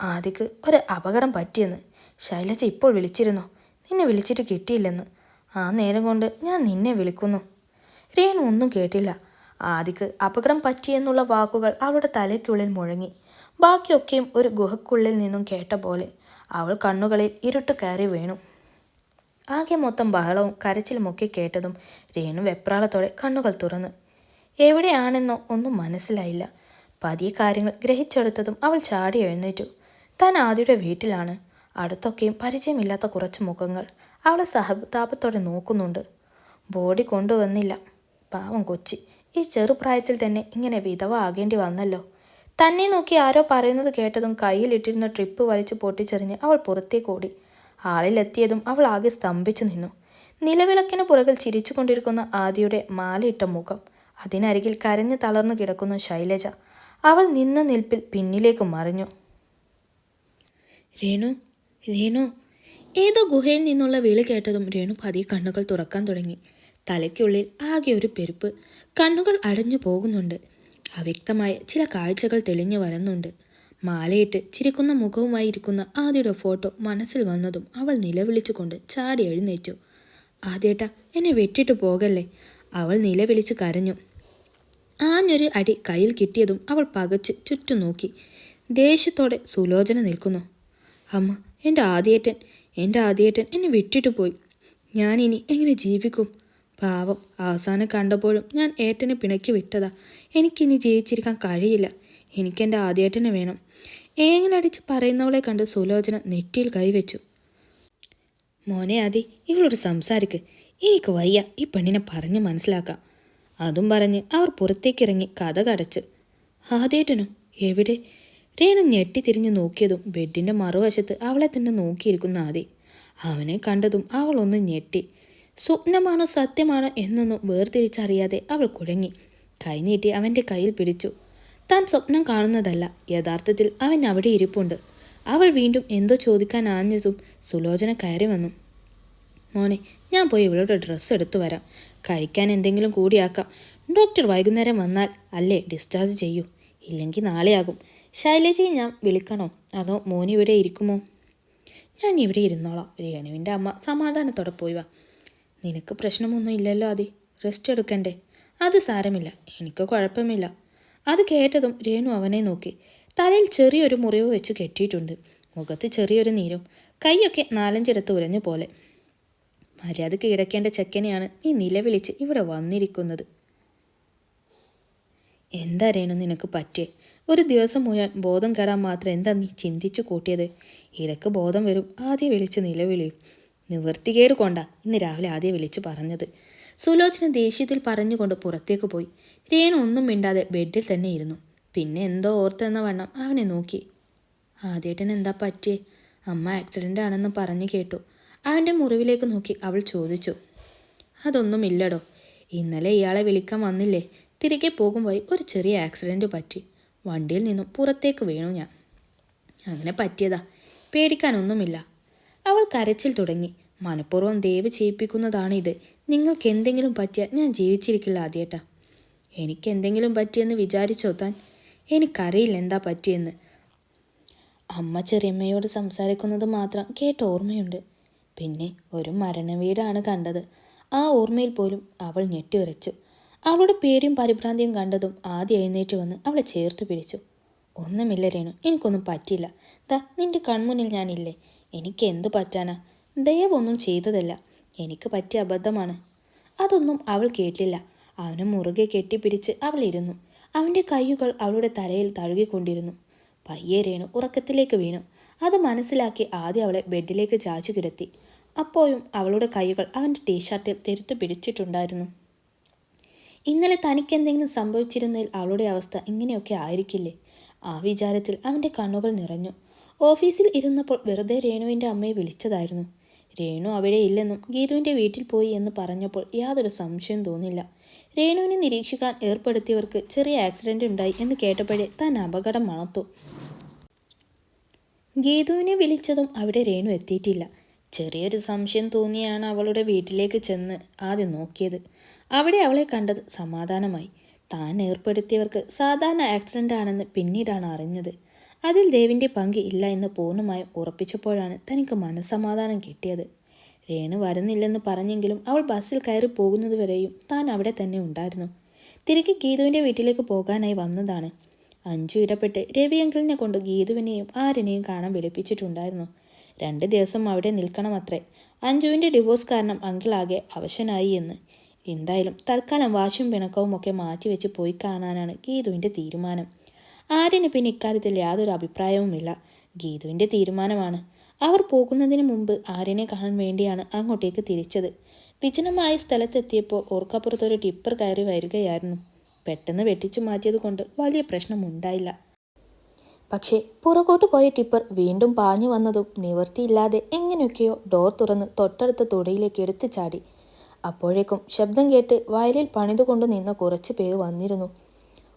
ആദിക്ക് ഒരു അപകടം പറ്റിയെന്ന് ശൈലജ ഇപ്പോൾ വിളിച്ചിരുന്നു. നിന്നെ വിളിച്ചിട്ട് കിട്ടിയില്ലെന്ന്. ആ നേരം കൊണ്ട് ഞാൻ നിന്നെ വിളിക്കുന്നു. രേണു ഒന്നും കേട്ടില്ല. ആദിക്ക് അപകടം പറ്റിയെന്നുള്ള വാക്കുകൾ അവളുടെ തലയ്ക്കുള്ളിൽ മുഴങ്ങി. ബാക്കിയൊക്കെയും ഒരു ഗുഹക്കുള്ളിൽ നിന്നും കേട്ട പോലെ അവൾ കണ്ണുകളിൽ ഇരുട്ട് കയറി വീണു. ആകെ മൊത്തം ബഹളവും കരച്ചിലുമൊക്കെ കേട്ടതും രേണു വെപ്രാളത്തോടെ കണ്ണുകൾ തുറന്നു. എവിടെയാണെന്നോ ഒന്നും മനസ്സിലായില്ല. പതിയെ കാര്യങ്ങൾ ഗ്രഹിച്ചെടുത്തതും അവൾ ചാടി എഴുന്നേറ്റു. താൻ ആദ്യയുടെ വീട്ടിലാണ്. അടുത്തൊക്കെയും പരിചയമില്ലാത്ത കുറച്ച് മുഖങ്ങൾ അവളെ സഹതാപത്തോടെ നോക്കുന്നുണ്ട്. ബോഡി കൊണ്ടുവന്നില്ല. പാവം കൊച്ചി. ഈ ചെറുപ്രായത്തിൽ തന്നെ ഇങ്ങനെ വിധവ ആകേണ്ടി വന്നല്ലോ. തന്നെ നോക്കി ആരോ പറയുന്നത് കേട്ടതും കയ്യിലിട്ടിരുന്ന ട്രിപ്പ് വലിച്ചു പൊട്ടിച്ചെറിഞ്ഞ് അവൾ പുറത്തേക്ക് ഓടി. ആളിലെത്തിയതും അവൾ ആകെ സ്തംഭിച്ചു നിന്നു. നിലവിളക്കിന് പുറകിൽ ചിരിച്ചുകൊണ്ടിരിക്കുന്ന ആദിയുടെ മാലയിട്ട മുഖം. അതിനരികിൽ കരഞ്ഞു തളർന്നു കിടക്കുന്ന ശൈലജ. അവൾ നിന്ന നിൽപ്പിൽ പിന്നിലേക്ക് മറിഞ്ഞു. രേണു രേണു. ഏതോ ഗുഹയിൽ നിന്നുള്ള വിളി കേട്ടതും രേണു പതിയെ കണ്ണുകൾ തുറക്കാൻ തുടങ്ങി. തലയ്ക്കുള്ളിൽ ആകെ ഒരു പെരുപ്പ്. കണ്ണുകൾ അടഞ്ഞു പോകുന്നുണ്ട്. അവ്യക്തമായ ചില കാഴ്ചകൾ തെളിഞ്ഞു വരുന്നുണ്ട്. മാലയിട്ട് ചിരിക്കുന്ന മുഖവുമായിരിക്കുന്ന ആദ്യയുടെ ഫോട്ടോ മനസ്സിൽ വന്നതും അവൾ നിലവിളിച്ചുകൊണ്ട് ചാടി എഴുന്നേറ്റു. ആദ്യേട്ടാ എന്നെ വെട്ടിട്ട് പോകല്ലേ? അവൾ നിലവിളിച്ച് കരഞ്ഞു. ആഞ്ഞൊരു അടി കയ്യിൽ കിട്ടിയതും അവൾ പകച്ച് ചുറ്റും നോക്കി ദേഷ്യത്തോടെ സുലോചന നിൽക്കുന്നു. അമ്മ എന്റെ ആദ്യേട്ടൻ എന്റെ ആദ്യേട്ടൻ എന്നെ വിട്ടിട്ട് പോയി. ഞാനിനി എങ്ങനെ ജീവിക്കും? പാവം അവസാനം കണ്ടപ്പോഴും ഞാൻ ഏട്ടനെ പിണക്കി വിട്ടതാ. എനിക്കിനി ജീവിച്ചിരിക്കാൻ കഴിയില്ല. എനിക്കെന്റെ ആദ്യേട്ടനെ വേണം. ഏങ്ങലടിച്ച് പറയുന്നവളെ കണ്ട് സുലോചന നെറ്റിയിൽ കൈവച്ചു. മോനെ ആദി ഇവളോട് സംസാരിക്ക്. എനിക്ക് വയ്യ ഈ പെണ്ണിനെ പറഞ്ഞ് മനസ്സിലാക്കാം അതും പറഞ്ഞ് അവർ പുറത്തേക്കിറങ്ങി കഥ കടച്ചു. ആദ്യേട്ടനോ? എവിടെ? രേണു ഞെട്ടി തിരിഞ്ഞു നോക്കിയതും ബെഡിന്റെ മറുവശത്ത് അവളെ തന്നെ നോക്കിയിരിക്കുന്ന ആദി. അവനെ കണ്ടതും അവളൊന്ന് ഞെട്ടി. സ്വപ്നമാണോ സത്യമാണോ എന്നൊന്നും വേർതിരിച്ചറിയാതെ അവൾ കുഴങ്ങി. കൈനീട്ടി അവന്റെ കയ്യിൽ പിടിച്ചു. താൻ സ്വപ്നം കാണുന്നതല്ല. യഥാർത്ഥത്തിൽ അവൻ അവിടെ ഇരിപ്പുണ്ട്. അവൾ വീണ്ടും എന്തോ ചോദിക്കാൻ ആഞ്ഞതും സുലോചന കയറി വന്നു. മോനെ ഞാൻ പോയി ഇവളുടെ ഡ്രസ്സ് എടുത്തു വരാം. കഴിക്കാൻ എന്തെങ്കിലും കൂടിയാക്കാം. ഡോക്ടർ വൈകുന്നേരം വന്നാൽ അല്ലേ ഡിസ്ചാർജ് ചെയ്യൂ? ഇല്ലെങ്കിൽ നാളെയാകും. ശൈലജയെ ഞാൻ വിളിക്കണോ? അതോ മോനിവിടെ ഇരിക്കുമോ? ഞാൻ ഇവിടെ ഇരുന്നോളാം. രേണുവിന്റെ അമ്മ സമാധാനത്തോടെ പോയി വാ. നിനക്ക് പ്രശ്നമൊന്നും ഇല്ലല്ലോ അതി റെസ്റ്റ് എടുക്കണ്ടേ? അത് സാരമില്ല. എനിക്ക് കുഴപ്പമില്ല. അത് കേട്ടതും രേണു അവനെ നോക്കി. തലയിൽ ചെറിയൊരു മുറിവ് വെച്ച് കെട്ടിയിട്ടുണ്ട്. മുഖത്ത് ചെറിയൊരു നീരും. കൈയൊക്കെ നാലഞ്ചിടത്ത് ഉരഞ്ഞു പോലെ. മര്യാദയ്ക്ക് കിടക്കേണ്ട ചെക്കനെയാണ് നീ നിലവിളിച്ച് ഇവിടെ വന്നിരിക്കുന്നത്. എന്താ രേണു നിനക്ക് പറ്റിയേ? ഒരു ദിവസം മുഴുവൻ ബോധം കേടാൻ മാത്രം എന്താ നീ ചിന്തിച്ചു കൂട്ടിയത്? ഇടയ്ക്ക് ബോധം വരും. ആദ്യം വിളിച്ച് നിലവിളിയും. നിവർത്തികേട് കൊണ്ട ഇന്ന് രാവിലെ ആദ്യം വിളിച്ചു പറഞ്ഞത്. സുലോചന ദേഷ്യത്തിൽ പറഞ്ഞുകൊണ്ട് പുറത്തേക്ക് പോയി. രേണു ഒന്നും മിണ്ടാതെ ബെഡിൽ തന്നെ ഇരുന്നു. പിന്നെ എന്തോ ഓർത്തെന്ന വണ്ണം അവനെ നോക്കി. ആദ്യേട്ടൻ എന്താ പറ്റിയേ? അമ്മ ആക്സിഡന്റ് ആണെന്ന് പറഞ്ഞു കേട്ടു. അവന്റെ മുറിവിലേക്ക് നോക്കി അവൾ ചോദിച്ചു. അതൊന്നും ഇല്ലടോ. ഇന്നലെ ഇയാളെ വിളിക്കാൻ വന്നില്ലേ? തിരികെ പോകുമ്പോൾ ഒരു ചെറിയ ആക്സിഡന്റ് പറ്റി. വണ്ടിയിൽ നിന്നും പുറത്തേക്ക് വീണു ഞാൻ. അങ്ങനെ പറ്റിയതാ. പേടിക്കാനൊന്നുമില്ല. അവൾ കരച്ചിൽ തുടങ്ങി. മനഃപൂർവം ദേവ് ചെയ്യിപ്പിക്കുന്നതാണിത്. നിങ്ങൾക്ക് എന്തെങ്കിലും പറ്റിയാൽ ഞാൻ ജീവിച്ചിരിക്കില്ല ആദ്യേട്ടാ. എനിക്ക് എന്തെങ്കിലും പറ്റിയെന്ന് വിചാരിച്ചോ താൻ? എനിക്കറിയില്ല എന്താ പറ്റിയെന്ന്. അമ്മ ചെറിയമ്മയോട് സംസാരിക്കുന്നത് മാത്രം കേട്ട ഓർമ്മയുണ്ട്. പിന്നെ ഒരു മരണവീടാണ് കണ്ടത്. ആ ഓർമ്മയിൽ പോലും അവൾ ഞെട്ടിയുറച്ചു. അവളുടെ പേരും പരിഭ്രാന്തിയും കണ്ടതും ആദ്യം എഴുന്നേറ്റ് വന്ന് അവളെ ചേർത്ത് പിടിച്ചു. ഒന്നുമില്ല രേണു എനിക്കൊന്നും പറ്റില്ല ദാ നിന്റെ കൺമുന്നിൽ ഞാനില്ലേ. എനിക്ക് എന്ത് പറ്റാനാ? ദയവൊന്നും ചെയ്തതല്ല. എനിക്ക് പറ്റിയ അബദ്ധമാണ്. അതൊന്നും അവൾ കേട്ടില്ല. അവനെ മുറുകെ കെട്ടിപ്പിടിച്ച് അവൾ ഇരുന്നു. അവന്റെ കൈകൾ അവളുടെ തലയിൽ തഴുകിക്കൊണ്ടിരുന്നു. പയ്യെ രേണു ഉറക്കത്തിലേക്ക് വീണു. അത് മനസ്സിലാക്കി ആദ്യം അവളെ ബെഡിലേക്ക് ചാച്ചു കിടത്തി. അപ്പോഴും അവളുടെ കൈകൾ അവന്റെ ടീഷർട്ടിൽ തെരുത്തു പിടിച്ചിട്ടുണ്ടായിരുന്നു. ഇന്നലെ തനിക്ക് എന്തെങ്കിലും സംഭവിച്ചിരുന്നതിൽ അവളുടെ അവസ്ഥ ഇങ്ങനെയൊക്കെ ആയിരിക്കില്ലേ? ആ വിചാരത്തിൽ അവന്റെ കണ്ണുകൾ നിറഞ്ഞു. ഓഫീസിൽ ഇരുന്നപ്പോൾ വെറുതെ രേണുവിന്റെ അമ്മയെ വിളിച്ചതായിരുന്നു. രേണു അവിടെ ഇല്ലെന്നും ഗീതുവിന്റെ വീട്ടിൽ പോയി എന്ന് പറഞ്ഞപ്പോൾ യാതൊരു സംശയം തോന്നില്ല. രേണുവിനെ നിരീക്ഷിക്കാൻ ഏർപ്പെടുത്തിയവർക്ക് ചെറിയ ആക്സിഡന്റ് ഉണ്ടായി എന്ന് കേട്ടപ്പോഴേ താൻ അപകടം മണത്തു. ഗീതുവിനെ വിളിച്ചതും അവിടെ രേണു എത്തിയിട്ടില്ല. ചെറിയൊരു സംശയം തോന്നിയാണ് അവളുടെ വീട്ടിലേക്ക് ചെന്ന് ആദ്യം നോക്കിയത്. അവിടെ അവളെ കണ്ടത് സമാധാനമായി. താൻ ഏർപ്പെടുത്തിയവർക്ക് സാധാരണ ആക്സിഡന്റ് ആണെന്ന് പിന്നീടാണ് അറിഞ്ഞത്. അതിൽ ദേവിന്റെ പങ്ക് ഇല്ല എന്ന് പൂർണമായും ഉറപ്പിച്ചപ്പോഴാണ് തനിക്ക് മനസ്സമാധാനം കിട്ടിയത്. രേണു വരുന്നില്ലെന്ന് പറഞ്ഞെങ്കിലും അവൾ ബസ്സിൽ കയറി പോകുന്നതുവരെയും താൻ അവിടെ തന്നെ ഉണ്ടായിരുന്നു. തിരികെ ഗീതുവിന്റെ വീട്ടിലേക്ക് പോകാനായി വന്നതാണ്. അഞ്ചു ഇടപെട്ട് രവിയങ്കിളിനെ കൊണ്ട് ഗീതുവിനെയും ആരിനെയും കാണാൻ വിളിപ്പിച്ചിട്ടുണ്ടായിരുന്നു. രണ്ട് ദിവസം അവിടെ നിൽക്കണമത്രേ. അഞ്ജുവിന്റെ ഡിവോഴ്സ് കാരണം അങ്കിളാകെ അവശനായി എന്ന്. എന്തായാലും തൽക്കാലം വാശും പിണക്കവും ഒക്കെ മാറ്റിവെച്ച് പോയി കാണാനാണ് ഗീതുവിന്റെ തീരുമാനം. ആര്യന് പിന്നെ ഇക്കാര്യത്തിൽ യാതൊരു അഭിപ്രായവുമില്ല. ഗീതുവിന്റെ തീരുമാനമാണ്. അവർ പോകുന്നതിന് മുമ്പ് ആര്യനെ കാണാൻ വേണ്ടിയാണ് അങ്ങോട്ടേക്ക് തിരിച്ചത്. വിജനമായ സ്ഥലത്തെത്തിയപ്പോൾ ഓർക്കപ്പുറത്തൊരു ടിപ്പർ കയറി വരികയായിരുന്നു. പെട്ടെന്ന് വെട്ടിച്ചു മാറ്റിയതുകൊണ്ട് വലിയ പ്രശ്നമുണ്ടായില്ല. പക്ഷേ പുറകോട്ട് പോയ ടിപ്പർ വീണ്ടും പാഞ്ഞു വന്നതും നിവർത്തിയില്ലാതെ എങ്ങനെയൊക്കെയോ ഡോർ തുറന്ന് തൊട്ടടുത്ത തൊടിയിലേക്ക് എടുത്തു ചാടി അപ്പോഴേക്കും ശബ്ദം കേട്ട് വയലിൽ പണിതുകൊണ്ട് നിന്ന കുറച്ച് പേര് വന്നിരുന്നു.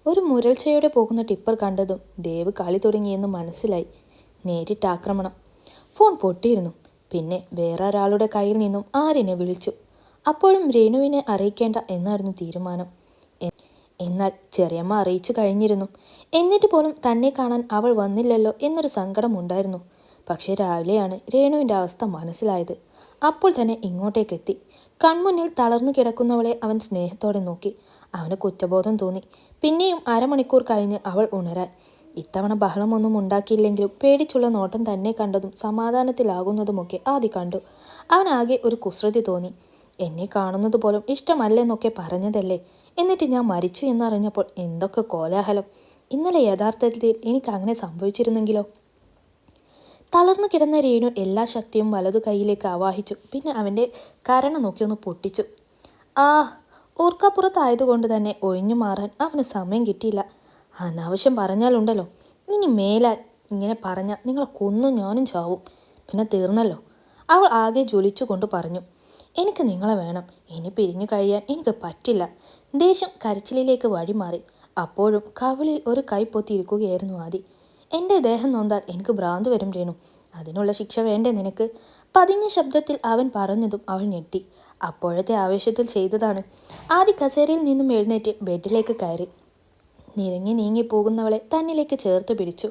ഒരു മുരൾച്ചയോടെ പോകുന്ന ടിപ്പർ കണ്ടതും ദേവ് കളി തുടങ്ങിയെന്ന് മനസ്സിലായി. നേരിട്ട് ആക്രമണം. ഫോൺ പൊട്ടിയിരുന്നു. പിന്നെ വേറെ ഒരാളുടെ കയ്യിൽ നിന്നും ആരിനെ വിളിച്ചു. അപ്പോഴും രേണുവിനെ അറിയിക്കേണ്ട എന്നായിരുന്നു തീരുമാനം. എന്നാൽ ചെറിയമ്മ അറിയിച്ചു കഴിഞ്ഞിരുന്നു. എന്നിട്ട് പോലും തന്നെ കാണാൻ അവൾ വന്നില്ലല്ലോ എന്നൊരു സങ്കടമുണ്ടായിരുന്നു പക്ഷേ രാവിലെയാണ് രേണുവിന്റെ അവസ്ഥ മനസ്സിലായത്. അപ്പോൾ തന്നെ ഇങ്ങോട്ടേക്കെത്തി കൺമുന്നിൽ തളർന്നു കിടക്കുന്നവളെ അവൻ സ്നേഹത്തോടെ നോക്കി. അവന് കുറ്റബോധം തോന്നി. പിന്നെയും അരമണിക്കൂർ കഴിഞ്ഞ് അവൾ ഉണരാൻ. ഇത്തവണ ബഹളമൊന്നും ഉണ്ടാക്കിയില്ലെങ്കിലും പേടിച്ചുള്ള നോട്ടം തന്നെ കണ്ടതും സമാധാനത്തിലാകുന്നതുമൊക്കെ ആദ്യ കണ്ടു. അവനാകെ ഒരു കുസൃതി തോന്നി. എന്നെ കാണുന്നത് പോലും ഇഷ്ടമല്ലെന്നൊക്കെ പറഞ്ഞതല്ലേ? എന്നിട്ട് ഞാൻ മരിച്ചു എന്നറിഞ്ഞപ്പോൾ എന്തൊക്കെ കോലാഹലം. ഇന്നലെ യഥാർത്ഥത്തിൽ എനിക്ക് അങ്ങനെ സംഭവിച്ചിരുന്നെങ്കിലോ? തളർന്നു കിടന്ന രേണു എല്ലാ ശക്തിയും വലതു കൈയിലേക്ക് ആവാഹിച്ചു. പിന്നെ അവന്റെ കരണ നോക്കി ഒന്ന് പൊട്ടിച്ചു. ആ ഓർക്കാപ്പുറത്തായതുകൊണ്ട് തന്നെ ഒഴിഞ്ഞു മാറാൻ അവന് സമയം കിട്ടിയില്ല. അനാവശ്യം പറഞ്ഞാലുണ്ടല്ലോ. ഇനി മേലാൽ ഇങ്ങനെ പറഞ്ഞാൽ നിങ്ങളെ കൊന്നും ഞാനും ചാവും. പിന്നെ തീർന്നല്ലോ. അവൾ ആകെ ജ്വലിച്ചുകൊണ്ട് പറഞ്ഞു. എനിക്ക് നിങ്ങളെ വേണം. ഇനി പിരിഞ്ഞു കഴിയാൻ എനിക്ക് പറ്റില്ല. ദേഷ്യം കരച്ചിലിലേക്ക് വഴിമാറി. അപ്പോഴും കവിളിൽ ഒരു കൈ പൊത്തിയിരിക്കുകയായിരുന്നു ആദി. എന്റെ ദേഹം നൊന്താൽ എനിക്ക് ഭ്രാന്ത് വരും രേണു. അതിനുള്ള ശിക്ഷ വേണ്ടേ നിനക്ക്? പതിഞ്ഞ ശബ്ദത്തിൽ അവൻ പറഞ്ഞതും അവൾ ഞെട്ടി. അപ്പോഴത്തെ ആവേശത്തിൽ ചെയ്തതാണ്. ആദ്യ കസേരയിൽ നിന്നും എഴുന്നേറ്റ് ബെഡിലേക്ക് കയറി. നിരങ്ങി നീങ്ങി പോകുന്നവളെ തന്നിലേക്ക് ചേർത്ത് പിടിച്ചു.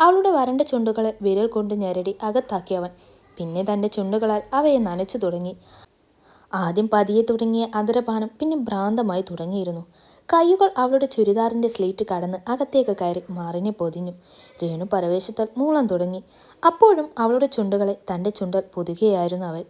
അവളുടെ വരണ്ട ചുണ്ടുകളെ വിരൽ കൊണ്ട് ഞെരടി അകത്താക്കിയവൻ. പിന്നെ തന്റെ ചുണ്ടുകളാൽ അവയെ നനച്ചു തുടങ്ങി. ആദ്യം പതിയെ തുടങ്ങിയ അതരപാനം പിന്നെ ഭ്രാന്തമായി തുടങ്ങിയിരുന്നു. കൈകൾ അവളുടെ ചുരിദാറിന്റെ സ്ലീറ്റ് കടന്ന് അകത്തേക്ക് കയറി മാറിനെ പൊതിഞ്ഞു. രേണു പരവേശത്താൽ മൂളം തുടങ്ങി. അപ്പോഴും അവളുടെ ചുണ്ടുകളെ തന്റെ ചുണ്ടൽ പൊതുകയായിരുന്നു അവൻ.